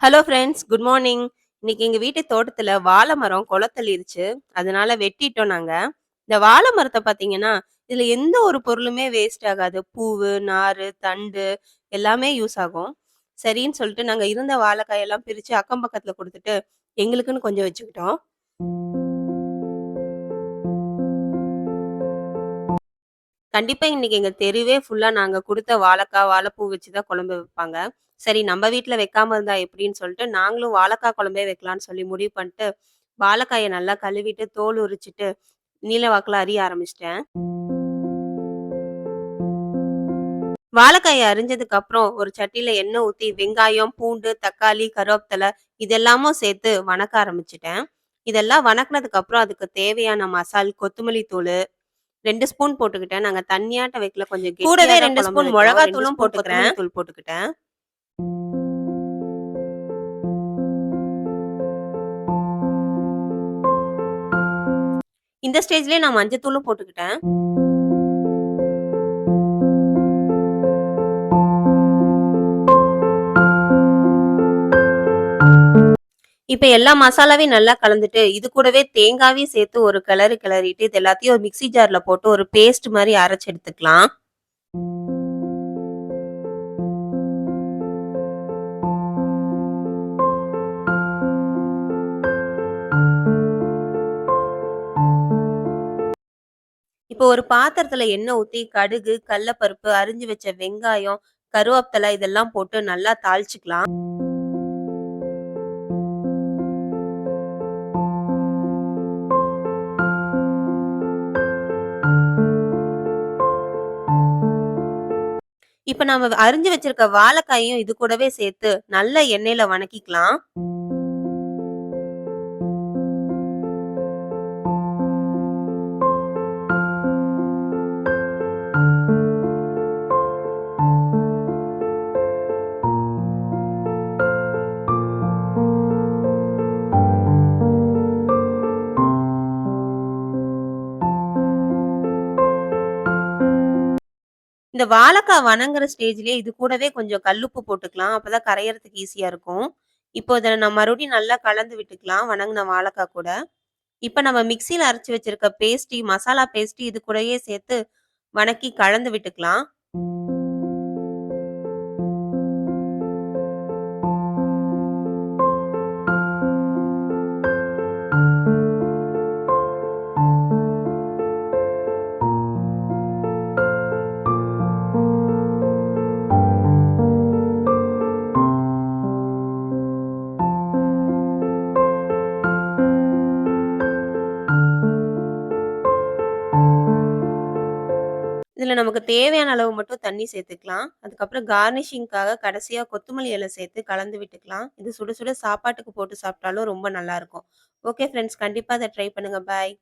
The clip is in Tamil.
ஹலோ ஃப்ரெண்ட்ஸ் குட் மார்னிங் இன்னைக்கு எங்க வீட்டு தோட்டத்துல வாழை மரம் குளத்தள்ளிருச்சு அதனால வெட்டிட்டோம் நாங்க. இந்த வாழை மரத்தை பாத்தீங்கன்னா இதுல எந்த ஒரு பொருளுமே வேஸ்ட் ஆகாது. பூவு நாறு தண்டு எல்லாமே யூஸ் ஆகும். சரின்னு சொல்லிட்டு நாங்க இருந்த வாழைக்காயெல்லாம் பிரிச்சு அக்கம் பக்கத்துல கொடுத்துட்டு எங்களுக்குன்னு கொஞ்சம் வச்சுக்கிட்டோம். கண்டிப்பா இன்னைக்கு எங்க தெருவே ஃபுல்லா நாங்க கொடுத்த வாழைக்காய், வாழைப்பூ வச்சு தான் குழம்பு வைப்பாங்க. சரி நம்ம வீட்டில் வைக்காம இருந்தா எப்படின்னு சொல்லிட்டு, நாங்களும் வாழைக்காய் குழம்பே வைக்கலான்னு சொல்லி முடிவு பண்ணிட்டு, வாழைக்காய நல்லா கழுவிட்டு, தோல் உரிச்சிட்டு நீல வாக்குல அரிய ஆரம்பிச்சிட்டேன் வாழைக்காய அரிஞ்சதுக்கு அப்புறம் ஒரு சட்டியில எண்ணெய் ஊத்தி, வெங்காயம், பூண்டு, தக்காளி, கருவேப்பிலை இதெல்லாமும் சேர்த்து வணக்க ஆரம்பிச்சிட்டேன் இதெல்லாம் வணக்கினதுக்கு அப்புறம் அதுக்கு தேவையான மசால், கொத்தமல்லி தூள் 2 ஸ்பூன் போட்டுக்கிட்டேன். நாங்க தண்ணியாட்ட வைக்கல. கொஞ்சம் கூடவே கெட்டியா தான் 2 குழம்பு ஸ்பூன் வைக்கிறோம். மொளகா 2 தூளும் ஸ்பூன் போட்டுக்கிறேன். தூள் போட்டுக்கிட்டேன். இந்த ஸ்டேஜ்லயே நான் மஞ்சத்தூளும் போட்டுக்கிட்டேன். இப்போ எல்லா மசாலாவையும் நல்லா கலந்துட்டு, இது கூடவே தேங்காவையும் சேர்த்து ஒரு கிளறு கிளறிட்டு, இது எல்லாத்தையும் ஒரு மிக்ஸி ஜாரில் போட்டு ஒரு பேஸ்ட் மாதிரி அரைச்சி எடுத்துக்கலாம். இப்போ ஒரு பாத்திரத்துல எண்ணெய் ஊத்தி, கடுகு, கடலப்பருப்பு, அரிஞ்சு வச்ச வெங்காயம், கருவேப்பிலை இதெல்லாம் போட்டு நல்லா தாளிச்சுக்கலாம். இப்ப நாம அரிஞ்சு வச்சிருக்க வாழைக்காயையும் இது கூடவே சேர்த்து நல்ல எண்ணெயில வணக்கிக்கலாம். இந்த வாழைக்காய் வணங்குற ஸ்டேஜ்லயே இது கூடவே கொஞ்சம் கல்லுப்பு போட்டுக்கலாம். அப்பதான் கரையறதுக்கு ஈஸியா இருக்கும். இப்போ இத நம்ம மறுபடியும் நல்லா கலந்து விட்டுக்கலாம், வணங்குன வாழைக்காய் கூட. இப்ப நம்ம மிக்சியில் அரைச்சு வச்சிருக்க பேஸ்டி, மசாலா பேஸ்டி இது கூடயே சேர்த்து வணக்கி கலந்து விட்டுக்கலாம். இதில் நமக்கு தேவையான அளவு மட்டும் தண்ணி சேர்த்துக்கலாம். அதுக்கப்புறம் கார்னிஷிங்க்காக கடைசியா கொத்தமல்லி இலை சேர்த்து கலந்து விட்டுக்கலாம். இது சுட சுட சாப்பாட்டுக்கு போட்டு சாப்பிட்டாலும் ரொம்ப நல்லாயிருக்கும் ஓகே ஃப்ரெண்ட்ஸ் கண்டிப்பா அதை ட்ரை பண்ணுங்க. பாய்.